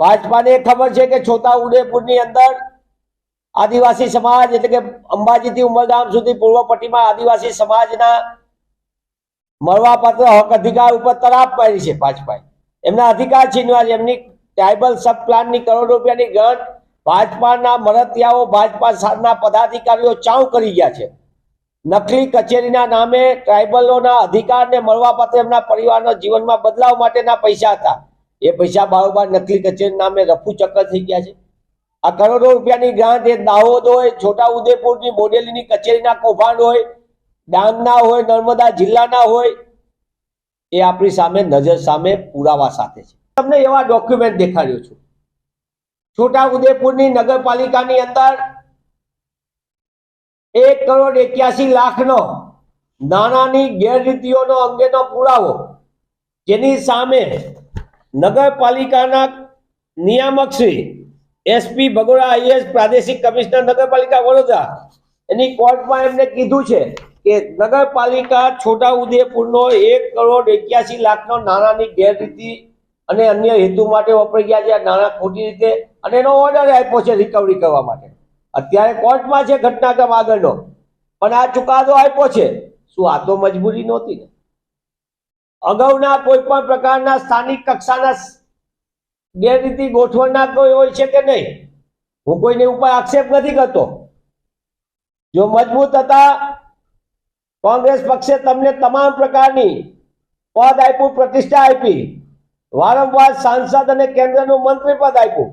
ભાજપાને ખબર છે કે છોટા ઉદેપુરની અંદર આદિવાસી સમાજ એટલે કે અંબાજીથી ઉમરગામ સુધી પૂર્વ પટ્ટીમાં આદિવાસી સમાજના મળવાપાત્ર હક અધિકાર ઉપર તરાપ પાડી છે ભાજપાએ. એમના અધિકાર છીનવા છે એમની ટ્રાઇબલ સબ પ્લાનની કરોડ રૂપિયાની ગણ ભાજપાના મરતિયાઓ ભાજપા સારના પદાધિકારીઓ ચાઉ કરી ગયા છે. નકલી કચેરીના નામે ટ્રાઇબલોના અધિકારને મળવાપાત્ર એમના પરિવારના જીવનમાં બદલાવ માટેના પૈસા હતા. એ પૈસા બારોબાર નકલી કચેરી નામે રફુ ચક્કર થઈ ગયા છે. આ કરોડો રૂપિયાની ગ્રાન્ટ એ દાહોદ હોય છોટા ઉદેપુરની બોડેલીની કચેરીના કૌભાંડ હોય, ડાંગના હોય, નર્મદા જિલ્લાના હોય, એ આપણી સામે નજર સામે પુરાવા સાથે છે. તમને એવા ડોક્યુમેન્ટ દેખાડ્યો છું. છોટા ઉદેપુરની નગરપાલિકાની અંદર એક કરોડ એક્યાસી લાખનો નાણાંની ગેરરીતિઓનો અંગેનો પુરાવો, જેની સામે નગરપાલિકાના નિયામક શ્રી એસપી બગોડા આઈએસ પ્રાદેશિક કમિશનર નગરપાલિકા વડોદરા. એની કોર્ટમાં એમને કીધું છે કે નગરપાલિકા છોટા ઉદેપુરનો એક કરોડ એક્યાસી લાખનો નાણાંની ગેરરીતિ અને અન્ય હેતુ માટે વપરાઈ ગયા છે. આ નાણાં ખોટી રીતે અને એનો ઓર્ડર આપ્યો છે રિકવરી કરવા માટે. અત્યારે કોર્ટમાં છે ઘટનાક્રમ આગળનો. પણ આ ચુકાદો આપ્યો છે. શું આ તો મજબૂરી નહોતી ને? અગાઉના કોઈ પણ પ્રકારના સ્થાનિક કક્ષાના ગેરરીતિ ગોઠવણના કોઈ હોય છે કે નહીં? હું કોઈને ઉપર આક્ષેપ નથી કરતો. જો મજબૂત હતા, કોંગ્રેસ પક્ષે તમને તમામ પ્રકારની પદ આપ્યું, પ્રતિષ્ઠા આપી, વારંવાર સાંસદ અને કેન્દ્રનું મંત્રી પદ આપ્યું,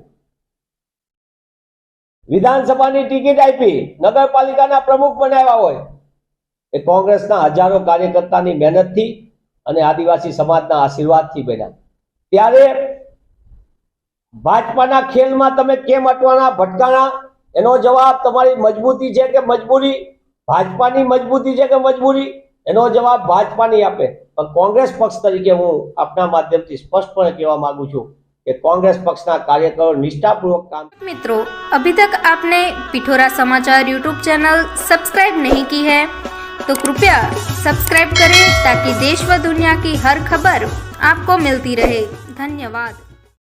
વિધાનસભાની ટિકિટ આપી, નગરપાલિકાના પ્રમુખ બનાવ્યા હોય, એ કોંગ્રેસના હજારો કાર્યકર્તાની મહેનતથી અને આદિવાસી સમાજના આશીર્વાદથી બન્યા. ત્યારે ભાજપાના ખેલમાં તમે કેમ અટવાના? ભટકાણા? એનો જવાબ તમારી મજબૂતી છે કે મજબૂરી? ભાજપાની મજબૂતી છે કે મજબૂરી? એનો જવાબ ભાજપાની આપે. પણ કોંગ્રેસ પક્ષ તરીકે હું આપના માધ્યમથી સ્પષ્ટપણે કહેવા માંગુ છું કે કોંગ્રેસ પક્ષના કાર્યકરો નિષ્ઠાપૂર્વક કામ મિત્રો, અભી તક આપને પિઠોરા સમાચાર યુટ્યુબ ચેનલ સબસ્ક્રાઇબ નહીં કી હૈ? તો કૃપયા सब्सक्राइब करें ताकि देश व दुनिया की हर खबर आपको मिलती रहे धन्यवाद